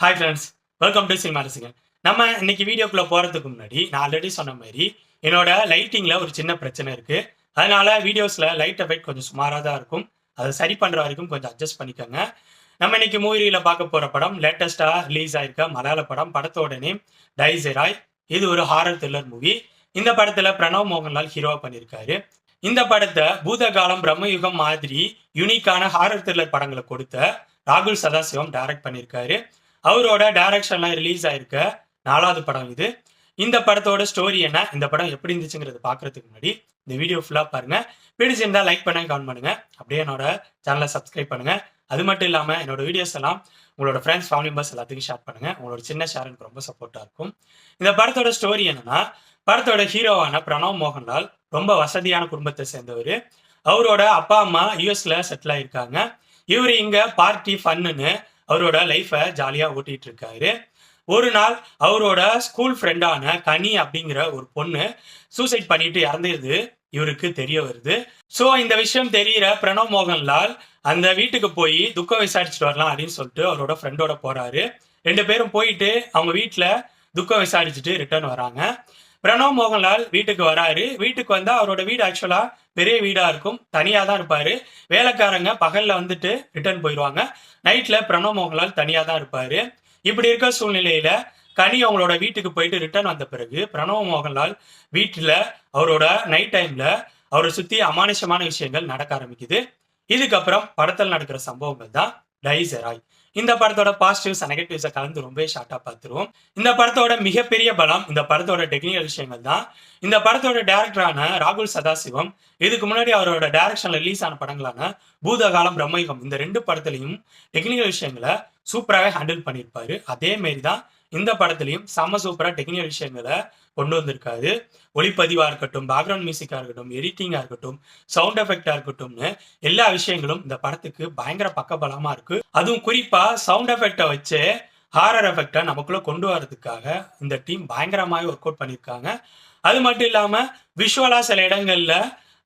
Hi friends welcome to cinema ரசிங்க நம்ம இன்னைக்கு வீடியோக்குள்ளே போகிறதுக்கு முன்னாடி நான் ஆல்ரெடி சொன்ன மாதிரி என்னோட லைட்டிங்கில் ஒரு சின்ன பிரச்சனை இருக்குது அதனால வீடியோஸில் லைட் எஃபெக்ட் கொஞ்சம் சுமாராக தான் இருக்கும். அதை சரி பண்ணுற வரைக்கும் கொஞ்சம் அட்ஜஸ்ட் பண்ணிக்கோங்க. நம்ம இன்னைக்கு மூவியில் பார்க்க போகிற படம் லேட்டஸ்ட்டாக ரிலீஸ் ஆயிருக்க மலையாள படம் படத்தோட நேம் டைசெராய் இது ஒரு ஹாரர் த்ரில்லர் மூவி இந்த படத்தில் பிரணவ் மோகன்லால் ஹீரோவாக பண்ணியிருக்காரு இந்த படத்தை பூதகாலம் பிரம்மயுகம் மாதிரி யூனிக்கான ஹாரர் த்ரில்லர் படங்களை கொடுத்த ராகுல் சதாசிவம் டைரக்ட் பண்ணியிருக்காரு அவரோட டைரக்ஷன்ல ரிலீஸ் ஆயிருக்க நாலாவது படம் இது. இந்த படத்தோட ஸ்டோரி என்ன? இந்த படம் எப்படி இருந்துச்சுங்கிறத பார்க்கறதுக்கு முன்னாடி இந்த வீடியோ ஃபுல்லாக பாருங்க. பிடிச்சிருந்தா லைக் பண்ண கமெண்ட் பண்ணுங்க. அப்படியே என்னோட சேனலை சப்ஸ்கிரைப் பண்ணுங்க. அது மட்டும் இல்லாமல் என்னோட வீடியோஸ் எல்லாம் உங்களோட ஃப்ரெண்ட்ஸ் ஃபேமிலி மெம்பர்ஸ் எல்லாத்துக்கும் ஷேர் பண்ணுங்க. உங்களோட சின்ன ஷேர் எனக்கு ரொம்ப சப்போர்ட்டாக இருக்கும். இந்த படத்தோட ஸ்டோரி என்னன்னா படத்தோட ஹீரோவான பிரணவ் மோகன்லால் ரொம்ப வசதியான குடும்பத்தை சேர்ந்தவர். அவரோட அப்பா அம்மா யூஎஸ்ல செட்டில் ஆயிருக்காங்க. இவர் இங்க பார்ட்டி ஃபன்னுன்னு அவரோட லைஃபை ஜாலியாக ஓட்டிட்டு இருக்காரு ஒரு நாள் அவரோட ஸ்கூல் ஃப்ரெண்டான கனி அப்படிங்கிற ஒரு பொண்ணு சூசைட் பண்ணிட்டு இறந்துருது. இவருக்கு தெரிய வருது. ஸோ இந்த விஷயம் தெரியிற பிரணவ் மோகன்லால் அந்த வீட்டுக்கு போய் துக்கம் விசாரிச்சுட்டு வரலாம் அப்படின்னு சொல்லிட்டு அவரோட ஃப்ரெண்டோட போறாரு. ரெண்டு பேரும் போயிட்டு அவங்க வீட்டில் துக்கம் விசாரிச்சுட்டு ரிட்டர்ன் வராங்க. பிரணவ் மோகன்லால் வீட்டுக்கு வராரு. வீட்டுக்கு வந்தா அவரோட வீடு ஆக்சுவலா பெரிய வீடா இருக்கும். தனியா தான் இருப்பாரு. வேலைக்காரங்க பகல்ல வந்துட்டு ரிட்டர்ன் போயிடுவாங்க நைட்ல பிரணவ் மோகன்லால் தனியா தான் இருப்பாரு. இப்படி இருக்க சூழ்நிலையில கனி அவங்களோட வீட்டுக்கு போயிட்டு ரிட்டர்ன் வந்த பிறகு பிரணவ் மோகன்லால் வீட்டுல அவரோட நைட் டைம்ல அவரை சுத்தி அமானுஷமான விஷயங்கள் நடக்க ஆரம்பிக்குது. இதுக்கப்புறம் படத்தில் நடக்கிற சம்பவங்கள் தான் டைசராய். இந்த படத்தோட பாசிட்டிவ்ஸ் நெகட்டிவ்ஸை கலந்து ரொம்ப ஷார்ட்டாக பார்த்துருவோம். இந்த படத்தோட மிகப்பெரிய பலம் இந்த படத்தோட டெக்னிக்கல் விஷயங்கள் தான். இந்த படத்தோட டேரக்டரான ராகுல் சதாசிவம் இதுக்கு முன்னாடி அவரோட டைரக்ஷன்ல ரிலீஸ் ஆன படங்களான பூதகாலம் பிரம்மயுகம் இந்த ரெண்டு படத்துலையும் டெக்னிக்கல் விஷயங்களை சூப்பராகவே ஹேண்டில் பண்ணியிருப்பாரு. அதே மாரி தான் இந்த படத்துலையும் செம சூப்பராக டெக்னிக்கல் விஷயங்களை கொண்டு வந்திருக்காரு. ஒளிப்பதிவாக இருக்கட்டும் பேக்ரவுண்ட் மியூசிக்கா இருக்கட்டும் எடிட்டிங்கா இருக்கட்டும் சவுண்ட் எஃபெக்டாக இருக்கட்டும்னு எல்லா விஷயங்களும் இந்த படத்துக்கு பயங்கர பக்கபலமா இருக்கு. அதுவும் குறிப்பா சவுண்ட் எஃபெக்டை வச்சு ஹாரர் எஃபெக்டை நமக்குள்ள கொண்டு வரதுக்காக இந்த டீம் பயங்கரமாக ஒர்க் அவுட் பண்ணியிருக்காங்க அது மட்டும் இல்லாம விஷுவலா சில இடங்கள்ல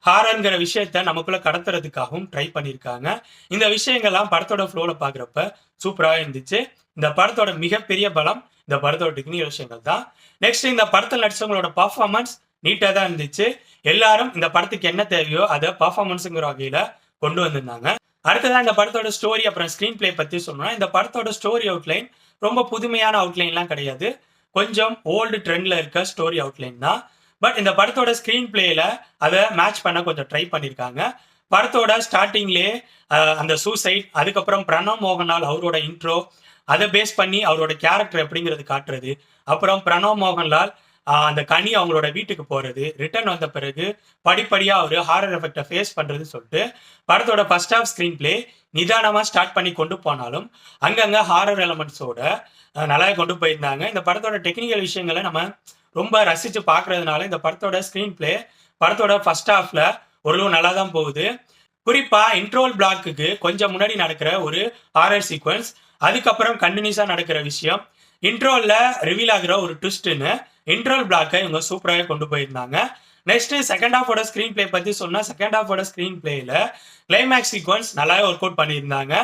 ஹாரன்கிற விஷயத்த நமக்குள்ள கடத்துறதுக்காகவும் ட்ரை பண்ணியிருக்காங்க இந்த விஷயங்கள்லாம் படத்தோட ஃப்ளோல பாக்குறப்ப சூப்பராக இருந்துச்சு. இந்த படத்தோட மிகப்பெரிய பலம் இந்த படத்தோட டெக்னிக்கல் விஷயங்கள் தான். நெக்ஸ்ட் இந்த படத்தில் நடிச்சவங்களோட பர்ஃபார்மன்ஸ் நீட்டாக தான் இருந்துச்சு. எல்லாரும் இந்த படத்துக்கு என்ன தேவையோ அதை பர்ஃபார்மன்ஸுங்கிற வகையில கொண்டு வந்திருந்தாங்க. அடுத்ததான் இந்த படத்தோட ஸ்டோரி அப்புறம் ஸ்க்ரீன் பிளே பத்தி சொல்லணும்னா இந்த படத்தோட ஸ்டோரி அவுட்லைன் ரொம்ப புதுமையான அவுட்லைன்லாம் கிடையாது. கொஞ்சம் ஓல்டு ட்ரெண்ட்ல இருக்க ஸ்டோரி அவுட்லைன் தான். பட் இந்த படத்தோட ஸ்க்ரீன் பிளேல அதை மேட்ச் பண்ண கொஞ்சம் ட்ரை பண்ணியிருக்காங்க படத்தோட ஸ்டார்டிங்லேயே அந்த சூசைட் அதுக்கப்புறம் பிரணவ் மோகன்லால் அவரோட இன்ட்ரோ அதை பேஸ் பண்ணி அவரோட கேரக்டர் எப்படிங்கிறது காட்டுறது. அப்புறம் பிரணவ் மோகன்லால் அந்த கனி அவங்களோட வீட்டுக்கு போறது ரிட்டர்ன் வந்த பிறகு படிப்படியாக அவர் ஹாரர் எஃபெக்டை ஃபேஸ் பண்ணுறதுன்னு சொல்லிட்டு படத்தோட ஃபர்ஸ்ட் ஆஃப் ஸ்க்ரீன் பிளே நிதானமாக ஸ்டார்ட் பண்ணி கொண்டு போனாலும் அங்கங்கே ஹாரர் எலமெண்ட்ஸோட நல்லா கொண்டு போயிருந்தாங்க. இந்த படத்தோட டெக்னிக்கல் விஷயங்களை நம்ம ரொம்ப ரசித்து பார்க்கறதுனால இந்த படத்தோட ஸ்க்ரீன் பிளே படத்தோட ஃபர்ஸ்ட் ஹாஃப்ல ஓரளவு நல்லா தான் போகுது. குறிப்பாக இன்ட்ரோல் பிளாக்குக்கு கொஞ்சம் முன்னாடி நடக்கிற ஒரு ஹாரர் சீக்வன்ஸ் அதுக்கப்புறம் கண்டினியூஸாக நடக்கிற விஷயம். இன்ட்ரோலில் ரிவீல் ஆகிற ஒரு ட்விஸ்ட்னு இன்ட்ரோல் பிளாக்கை இவங்க சூப்பராக கொண்டு போயிருந்தாங்க. நெக்ஸ்ட் செகண்ட் ஹாஃபோட ஸ்க்ரீன் பிளே பற்றி சொன்னால் செகண்ட் ஹாஃபோட ஸ்க்ரீன் பிளேயில் கிளைமேக்ஸ் சீக்வன்ஸ் நல்லாவே ஒர்க் அவுட் பண்ணியிருந்தாங்க.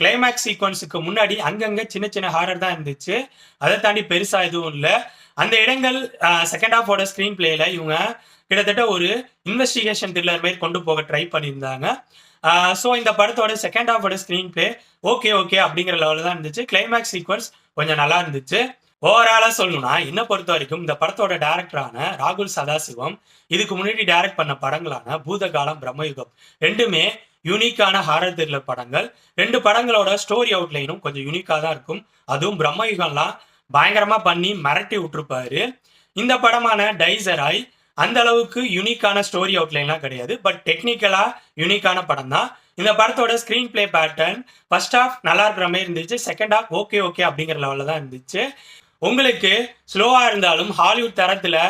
கிளைமேக்ஸ் சீக்வன்ஸுக்கு முன்னாடி அங்கங்கே சின்ன சின்ன ஹாரர் தான் இருந்துச்சு. அதை தாண்டி பெருசாக எதுவும் இல்லை. அந்த இடங்கள் செகண்ட் ஹாஃபோட ஸ்க்ரீன் பிளேல இவங்க கிட்டத்தட்ட ஒரு இன்வெஸ்டிகேஷன் த்ரில்லர் மாதிரி கொண்டு போக ட்ரை பண்ணியிருந்தாங்க. ஸோ இந்த படத்தோட செகண்ட் ஹாஃபோட ஸ்க்ரீன் பிளே ஓகே ஓகே அப்படிங்கிற லெவலில் தான் இருந்துச்சு. கிளைமேக்ஸ் சீக்வன்ஸ் கொஞ்சம் நல்லா இருந்துச்சு. ஓவராலாக சொல்லணும்னா என்ன பொறுத்த வரைக்கும் இந்த படத்தோட டேரக்டரான ராகுல் சதாசிவம் இதுக்கு முன்னாடி டைரக்ட் பண்ண படங்களான பூதகாலம் பிரம்மயுகம் ரெண்டுமே யூனிக்கான ஹாரர் த்ரில்லர் படங்கள். ரெண்டு படங்களோட ஸ்டோரி அவுட்லைனும் கொஞ்சம் யூனிக்காக தான் இருக்கும். அதுவும் பிரம்மயுகம்லாம் பயங்கரமா பண்ணி மிரட்டி விட்டுருப்பாரு. இந்த படமான டைசராய் அந்த அளவுக்கு யூனிக்கான ஸ்டோரி அவுட்லைன்லாம் கிடையாது. பட் டெக்னிக்கலா யூனிக்கான படம் தான். இந்த படத்தோட screen play pattern first half நல்லா இருக்கிற மாதிரி இருந்துச்சு. செகண்ட் ஹாஃப் ஓகே ஓகே அப்படிங்கிற லெவலில் தான் இருந்துச்சு. உங்களுக்கு ஸ்லோவாக இருந்தாலும் ஹாலிவுட் தரத்தில்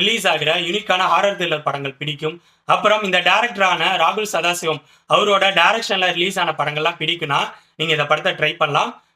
ரிலீஸ் ஆகிற யூனிக்கான ஹாரர் த்ரில்லர் படங்கள் பிடிக்கும். அப்புறம் இந்த டேரக்டரான ராகுல் சதாசிவம் அவரோட டேரக்ஷனில் ரிலீஸ் ஆன படங்கள்லாம் பிடிக்குன்னா நீங்க இந்த படத்தை ட்ரை பண்ணலாம்.